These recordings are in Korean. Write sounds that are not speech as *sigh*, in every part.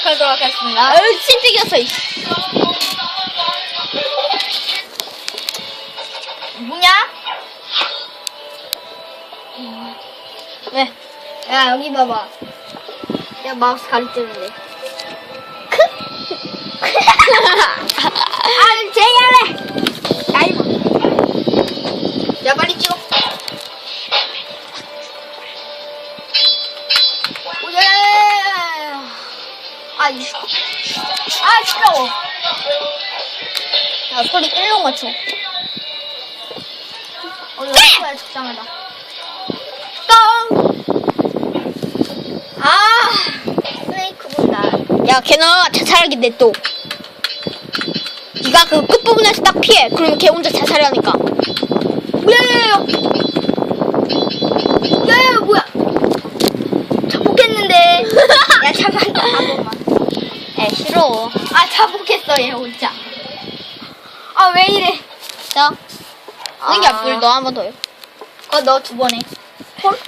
시작하도록 하겠습니다. 아유, 찐득이었어, 이씨. 뭐냐? 왜? 야, 여기 봐봐. 야, 마우스 가리뜨는데. *laughs* 아, 제야래! 아, 이 아, 시끄러워. 야, 소리 일로 맞춰. 어, 이거 소리가 적당하다. 깡! 아, 스네이크 본다. 야, 걔는 자살하게 냅둬. 네가 그 끝부분에서 딱 피해. 그러면 걔 혼자 자살하니까. 야야야! 야야 뭐야? 자폭했는데. 야 잠깐만 한 번만. 에, 싫어. 아 자폭했어 얘 혼자. 아 왜 이래? 자, 아. 승기야, 불너한 번 더요. 어 너 두 번에. 콜? *laughs*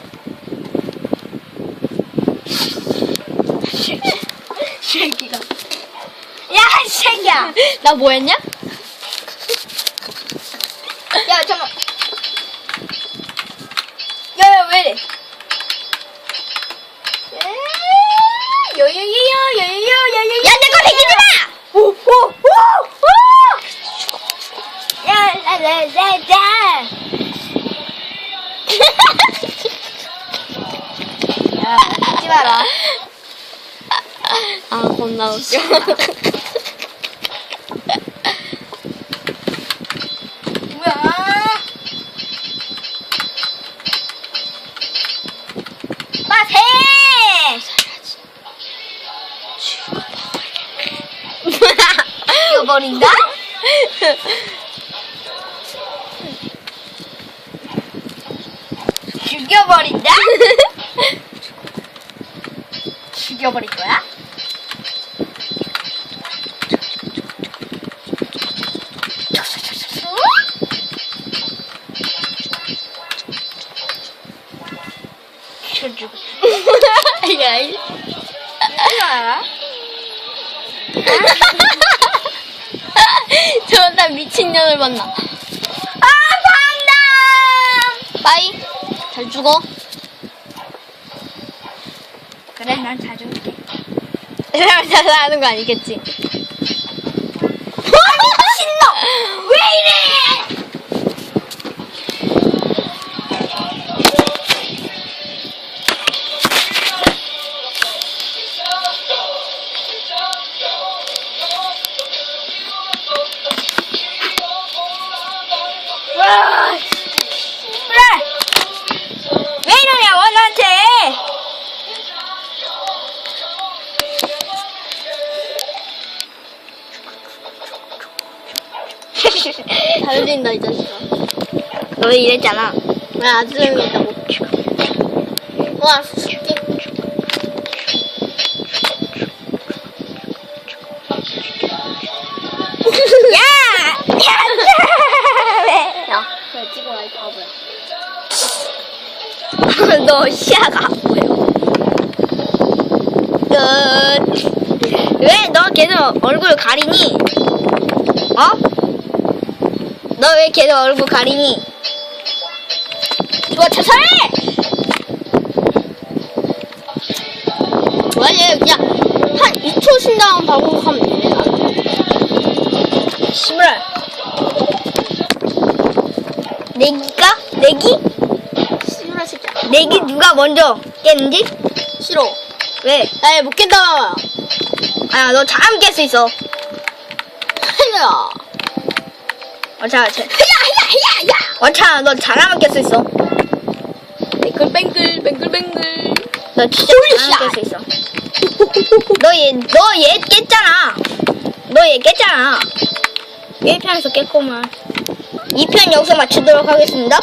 새끼가. 야이 새끼야. 나 뭐 했냐? 야 잠깐. 야야 왜 이래? 야라라라라. 야 듣지 마라. 아, 겁나 웃겨. 뭐야? 빠세! 죽여버린다? 죽여버린다? *laughs* 죽여버릴 거야? 죽여. 야, 이. 저러다 미친년을 만나. 아, 방담! 빠이. 잘 죽어. 그래, 난 자줄게. 사람 자살하는 거 아니겠지? 신놈! *laughs* 왜 이래! 와, 잘 들린다, 이 자식아. 너 왜 이랬잖아. 왜 아주 조용히 했다고? 와, 쉽게. *laughs* 야! 야! 야, 그래, 찍어라, 이 바보야. 너 시야가 안 보여. 끝. 왜 너 계속 얼굴 가리니? 어? 너 왜 계속 얼굴 가리니? 좋아, 자살해! 아니, 그냥 한 2초 쉰 다음 바로 하면 돼. 시무라. 내기가? 내기? 씨발 새끼야. 내기 누가 먼저 깼는지? 싫어. 왜? 나얘못 깬다. 아, 너 잘하면 깰 수 있어. 하이야. 어, 자, 자. 하야, 하야, 하야, 야. 원찬아, 너 잘하면 깰 수 있어. 뱅글뱅글, 뱅글뱅글. 너 진짜 잘하면 깰 수 있어. 너 얘, 너 얘 깼잖아. 너 얘 깼잖아. 1편에서 깼구만. 2편 여기서 마치도록 하겠습니다.